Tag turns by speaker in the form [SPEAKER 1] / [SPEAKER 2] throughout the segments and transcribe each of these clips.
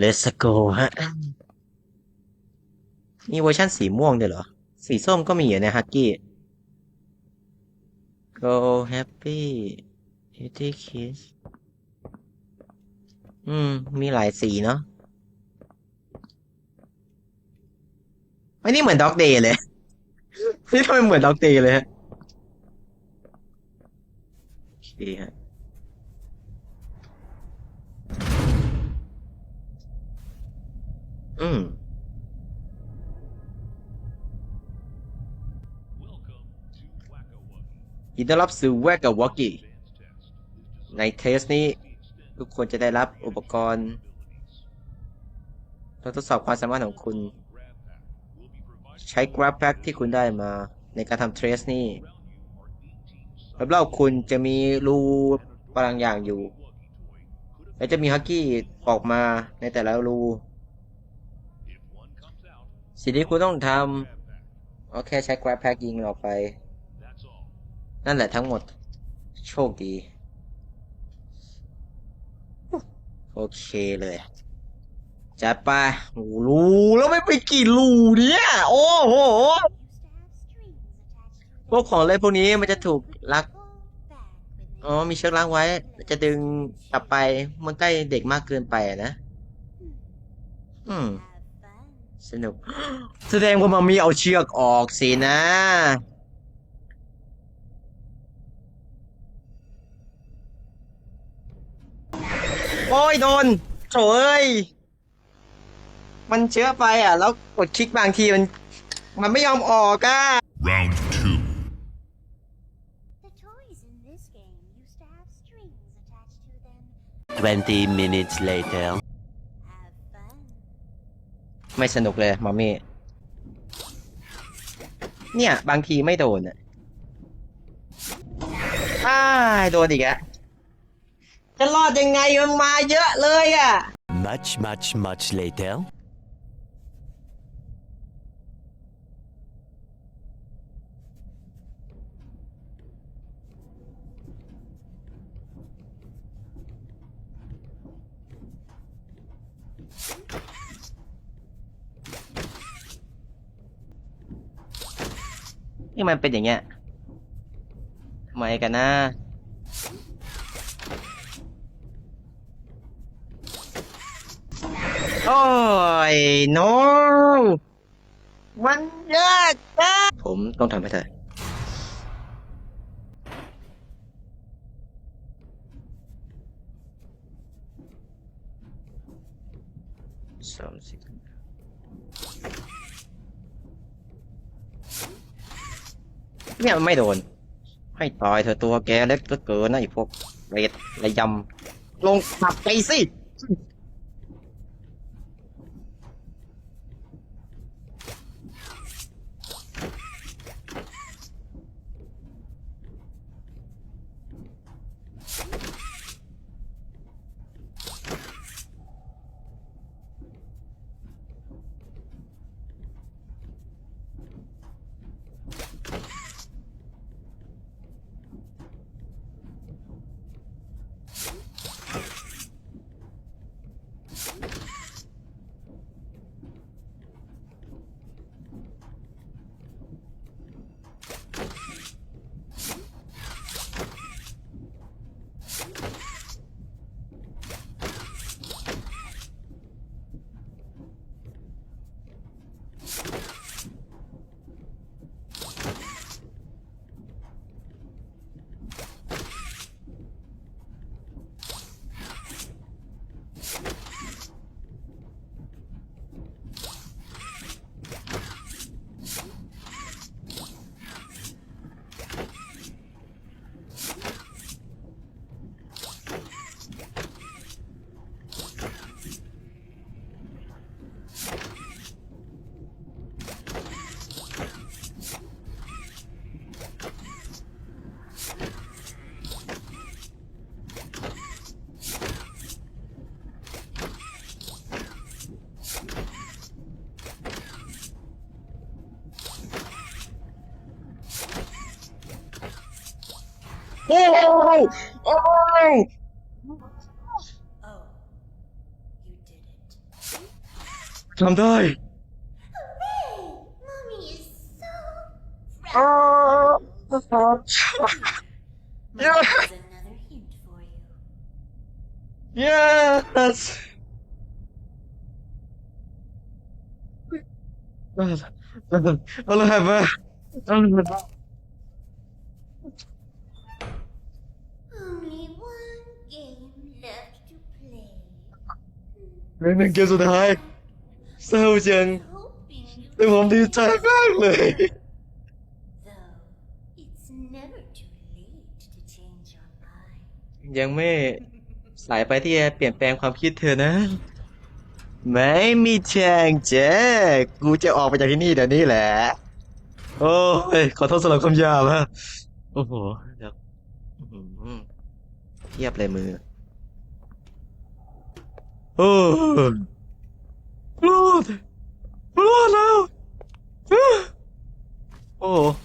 [SPEAKER 1] Let's go ฮะ มีเวอร์ชันสีม่วงด้วยเหรอ สีส้มก็มีอยู่ในฮักกี้ Go happy Beauty kiss อืม มีหลายสีเนาะไม่นี่เหมือนด็อกเดย์เลย นี่ทำไมเหมือนด็อกเดย์เลยฮะโอเคฮะ อืม ยินดีต้อนรับสู่แวกกับวอกกี้ในเทสนี้ ทุกคนจะได้รับอุปกรณ์ทดสอบความสามารถของคุณ ใช้ Grab Pack ที่คุณได้มาในการทำเทสนี้รอบๆคุณจะมีรูบางอย่างอยู่ และจะมีฮักกี้ออกมาในแต่ละรู สิ่งที่คุณต้องทำเอาแค่ใช้ Grab Pack ยิงมันออกไป นั่นแหละทั้งหมด โชคดี โอเคเลยจัดไปโอ้รูแล้วไม่ไปกี่รูเนี่ย โอ้โห พวกของเล่นพวกนี้มันจะถูกลัก อ๋อ มีเชือกล้างไว้ จะดึงกลับไป มันใกล้เด็กมากเกินไปนะ อืม สนุก แสดงว่ามันมีเอาเชือกออกสินะ โอ้ยโดนโถเอ้ย มันเชื้อไปอะ แล้วกดคลิกบางทีมัน มันไม่ยอมออกอะ
[SPEAKER 2] Round two.
[SPEAKER 3] The toys in this game used to have strings attached to them.
[SPEAKER 4] 20 minutes later.
[SPEAKER 1] ไม่สนุกเลยมอมมี่ เนี่ย บางทีไม่โดนอะอ้ายโดนอีกอะจะรอดยังไงมันมาเยอะเลยอะ
[SPEAKER 4] Much, much, much later.
[SPEAKER 1] นี่มันเป็นอย่างเงี้ยทำไมกันนะโอ้ยน้องมันยากนะผมต้องทำให้เธอสามสิบ เนี่ยมันไม่โดน ให้ตายเธอตัวแกเล็กเหลือเกินนะไอ้พวกเรดระยำลงขับไปสิ Oh, oh,
[SPEAKER 3] oh. you did it. Mommy is so. Oh, yeah.
[SPEAKER 1] Yes! I'll have a... I'll have a... เหลือหนึ่งเกมสุดท้ายเศร้าจังแต่ผมดีใจมากเลย ยังไม่สายไปที่จะเปลี่ยนแปลงความคิดเธอนะ ไม่มีทางเจ๊กูจะออกไปจากที่นี่เดี๋ยวนี้แหละ โอ้ย ขอโทษสำหรับคำหยาบฮะโอ้โหเดี๋ยวเทียบเลยมือ Blood! Blood! Blood out! oh.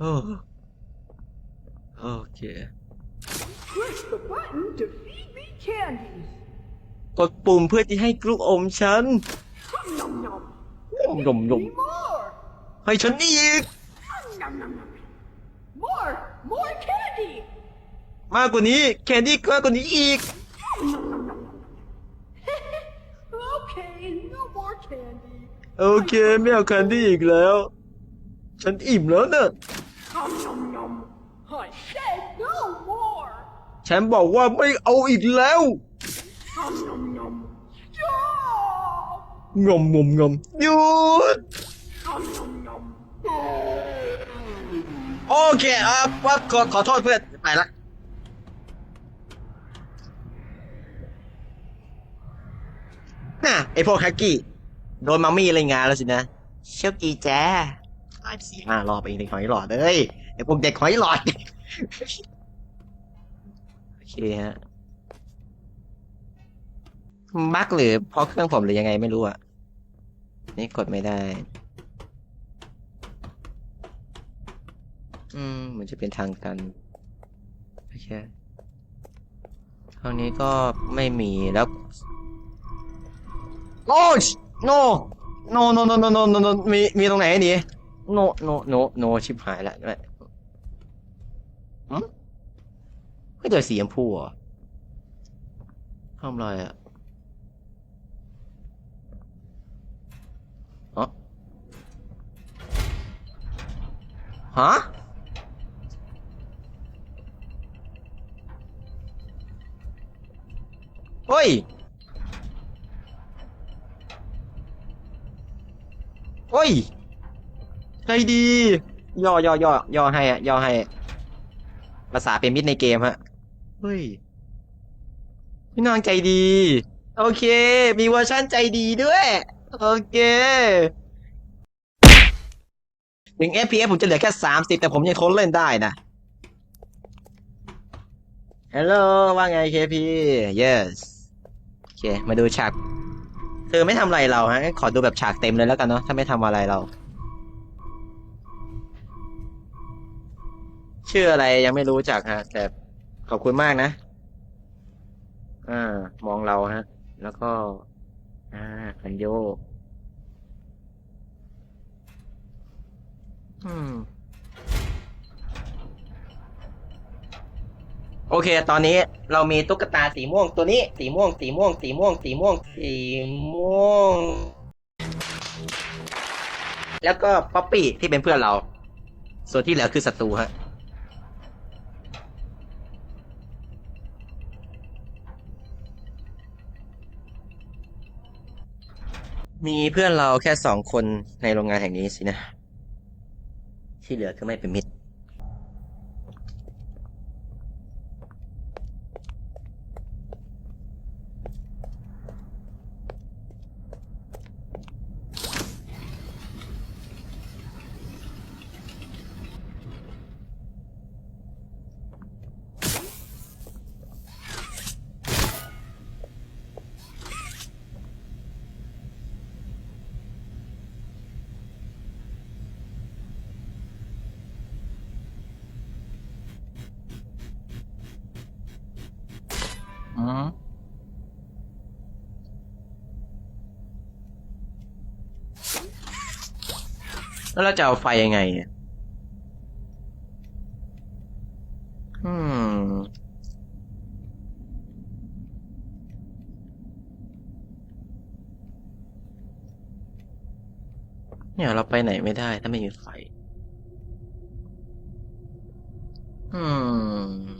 [SPEAKER 1] Oh. Okay.
[SPEAKER 2] Push the button to feed me candies.
[SPEAKER 1] กดปุ่มเพื่อที่ให้กลูกอมฉัน
[SPEAKER 2] Nom nom.
[SPEAKER 1] ดมดม
[SPEAKER 2] Need more.
[SPEAKER 1] ให้ฉันอีก
[SPEAKER 2] Nom nom nom. More, more candy.
[SPEAKER 1] มากกว่านี้ แคนดี้มากกว่านี้อีก
[SPEAKER 2] Nom nom nom. okay, no more candy.
[SPEAKER 1] โอเคไม่เอาแคนดี้อีกแล้ว ฉันอิ่มแล้วเนอะ
[SPEAKER 2] Nom nom nom. I said no more.
[SPEAKER 1] ฉันบอกว่าไม่เอาอีกแล้ว งมงมงมหยุดโอเคอะว่าขอขอโทษเพื่อนไปละน่ะไอพวกแฮกกี้โดนมัมมี่อะไรงานแล้วสินะโชคดีจ้าไอ้สี่ห้ารอบเองเด็กหอยหลอดเอ้ยไอพวกเด็กหอยหลอดโอเคฮะบั๊กหรือเพราะเครื่องผมหรือยังไงไม่รู้อะ นี่กดไม่ได้ อืมเหมือนจะเป็นทางกันโอเคคราวนี้ก็ไม่มีแล้วโอ้ย no no no no no no no no มีมีตรงไหนหนี no no no no ชิบหายละด้วยอืมไม่เจอสีชมพูเหรอทำอะไรอะ ฮะเฮ้ย เฮ้ย ใจดี ย่อย่อย่อย่อให้อะย่อให้ ภาษาเป็นมิตรในเกมฮะ เฮ้ย พี่นางใจดี โอเค มีเวอร์ชั่นใจดีด้วย โอเค ถึง FPS ผมจะเหลือแค่ 30 แต่ผมยังทนเล่นได้นะ ฮัลโหลว่าไง KP yes โอเค มาดูฉาก เธอไม่ทำอะไรเราฮะ ขอดูแบบฉากเต็มเลยแล้วกันเนาะ ถ้าไม่ทำอะไรเรา ชื่ออะไรยังไม่รู้จักฮะ แต่ขอบคุณมากนะ อ่า มองเราฮะ แล้วก็ อ่าคันโย อืม โอเค ตอนนี้เรามีตุ๊กตาสีม่วงตัวนี้ สีม่วง สีม่วง สีม่วง สีม่วง สีม่วง แล้วก็ป๊อปปี้ที่เป็นเพื่อนเรา ส่วนที่เหลือคือศัตรูฮะ มีเพื่อนเราแค่สองคนในโรงงานแห่งนี้สินะ ที่เหลือคือไม่เป็นมิตร แล้วเราจะเอาไฟยังไงเนี่ยอืม เนี่ยเราไปไหนไม่ได้ถ้าไม่มีไฟ อืม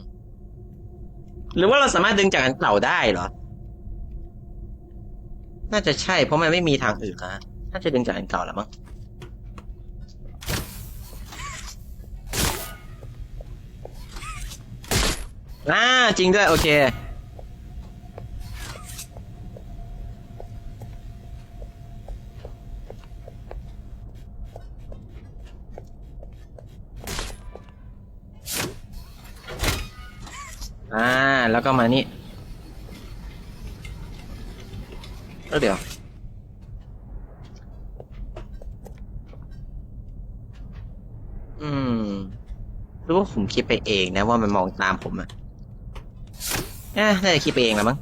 [SPEAKER 1] หรือว่าเราสามารถดึงจากอันเก่าได้เหรอ น่าจะใช่ เพราะมันไม่มีทางอื่นนะน่าจะดึงจากอันเก่าแหละมั้งอ่าจริงด้วย โอเค แล้วก็มานี่แล้วเดี๋ยว อืมรู้ว่าผมคิดไปเองนะว่ามันมองตามผมอะอะน่าจะคิดไปเองแล้วมั้ง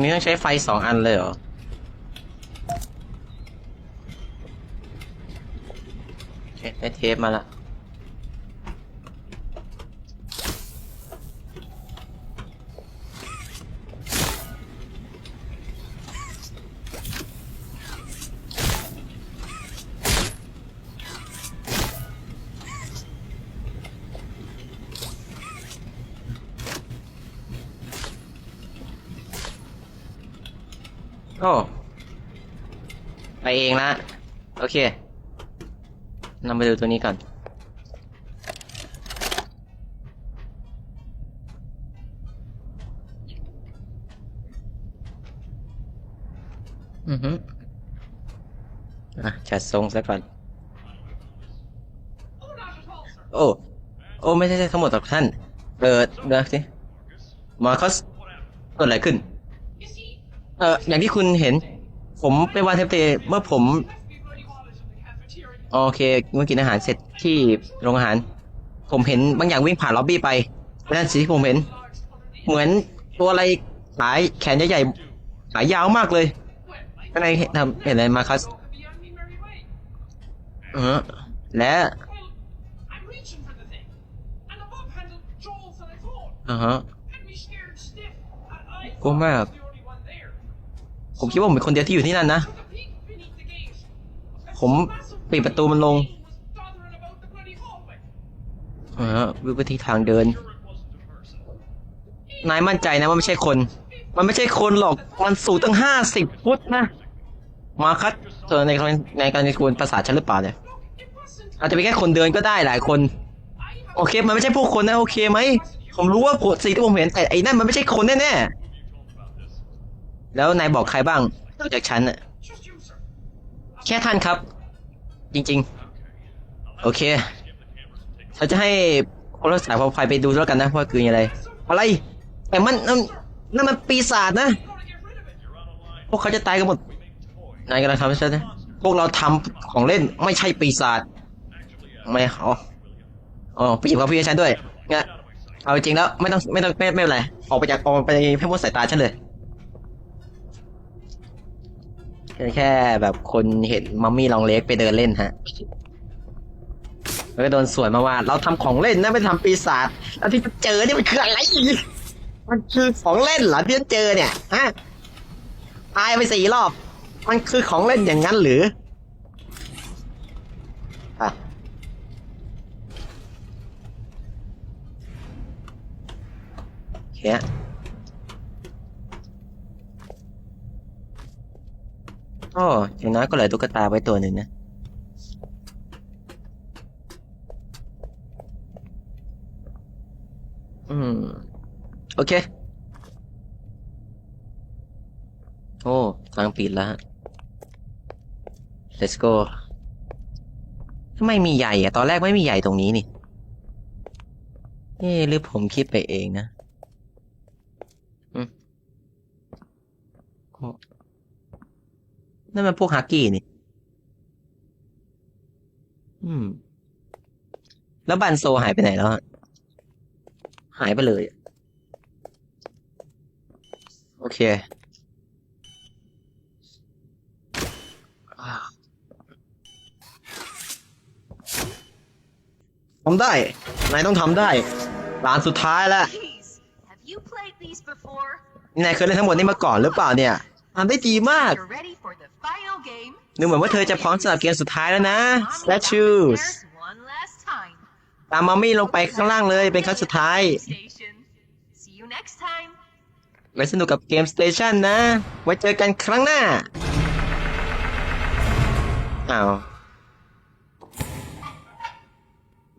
[SPEAKER 1] รงนี้ต้องใช้ไฟสองอันเลยเหรอ โอเคได้เทปมาละ โอ้ไปเองละ โอเคนำไปดูตัวนี้ก่อน อือฮึอะจัดทรงซะก่อน โอ้ โอ้ ไม่ใช่ทั้งหมดหรอกท่าน เออเดี๋ยวสิมาคอสเกิดอะไรขึ้น เอออย่างที่คุณเห็น ผมไปวางเทปเตเมื่อผม โอเคเมื่อกินอาหารเสร็จที่โรงอาหาร ผมเห็นบางอย่างวิ่งผ่านล็อบบี้ไปนั่นสิที่ผมเห็น เหมือนตัวอะไรสายแขนใหญ่ๆสายยาวมากเลยข้างในเห็นทำเห็นอะไรมาคัสเออและอ่าฮะ
[SPEAKER 5] Had me scared stiff. I, I
[SPEAKER 1] Go
[SPEAKER 5] thought I
[SPEAKER 1] mad.
[SPEAKER 5] was the only one there.
[SPEAKER 1] ผมคิดว่าผมเป็นคนเดียวที่อยู่ที่นั่นนะ ผม ปิดประตูมันลง
[SPEAKER 5] thing was doddering about the bloody hallway.
[SPEAKER 1] อ่าฮะวิไปที่ทางเดิน นายมั่นใจนะว่าไม่ใช่คน มันไม่ใช่คนหรอก มันสูงตั้งห้าสิบฟุตนะ มาคัดเธอในในการในกวนภาษาฉันหรือเปล่าเนี่ย อาจจะเป็นแค่คนเดินก็ได้หลายคน โอเค มันไม่ใช่พวกคนนะ โอเคไหม ผมรู้ว่าผลสิ่งที่ผมเห็นแต่ไอ้นั่นมันไม่ใช่คนแน่ๆ แล้วนายบอกใครบ้างนอกจากฉันอะแค่ท่านครับ จริง ๆ โอเคเราจะให้คนรักษาความปลอดภัยไปดูแล้วกันนะว่าคืออะไร อะไร แต่มันนั่นนั่นมันปีศาจนะ พวกเขาจะตายกันหมด นายกำลังทำให้ฉันนะพวกเราทำของเล่นไม่ใช่ปีศาจ ไม่เอาอ๋อไปหยิบของพี่ให้ฉันด้วยงั้นเอาจริงแล้วไม่ต้องไม่ต้องไม่ไม่เป็นไร ออกไปจากออกไปให้พ้นสายตาฉันเลย แค่แบบคนเห็นมัมมี่ลองเล็กไปเดินเล่นฮะแล้วก็โดนสวนมาว่า เราทำของเล่นนะไม่ทำปีศาจแล้วที่เจอนี่มันคืออะไรมันคือของเล่นเหรอที่เจอเนี่ยฮะตายไปสี่รอบ มันคือของเล่นอย่างนั้นหรืออะโอเค ฮะโอ้ย่างน้อยก็เหลือตุ๊กตาไว้ตัวหนึ่งนะ อืม โอเค โอ้ทางปิดแล้วฮะ let's go ไม่มีใหญ่อะตอนแรกไม่มีใหญ่ตรงนี้นี่เอ๊หรือผมคิดไปเองนะ อืมโอ้ นั่นมันพวกฮักกี้นี่ อืม แล้วบันโซหายไปไหนแล้วอะหายไปเลยอะโอเคอ่าทำได้ นายต้องทำได้ร้านสุดท้ายแล้ว
[SPEAKER 6] Please, have you played these before?
[SPEAKER 1] นายเคยเล่นทั้งหมดนี้มาก่อนหรือเปล่าเนี่ยทำได้ดีมาก ดูเหมือนว่าเธอจะพร้อมสำหรับเกมสุดท้ายแล้วนะ
[SPEAKER 6] Mommy
[SPEAKER 1] Statues
[SPEAKER 6] downstairs one last time.
[SPEAKER 1] ตามมัมมี่ลงไปข้างล่างเลยเป็นครั้งสุดท้าย ไว้สนุกกับเกมสเตชันนะ ไว้เจอกันครั้งหน้า อ้าว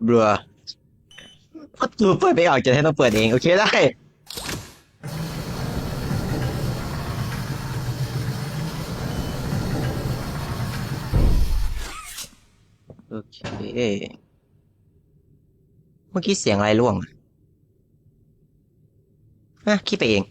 [SPEAKER 1] เบื่อประตูเปิดไม่ออกจะให้ต้องเปิดเอง โอเคได้ โอเค เมื่อกี้เสียงอะไรร่วงอะอะคิดไปเอง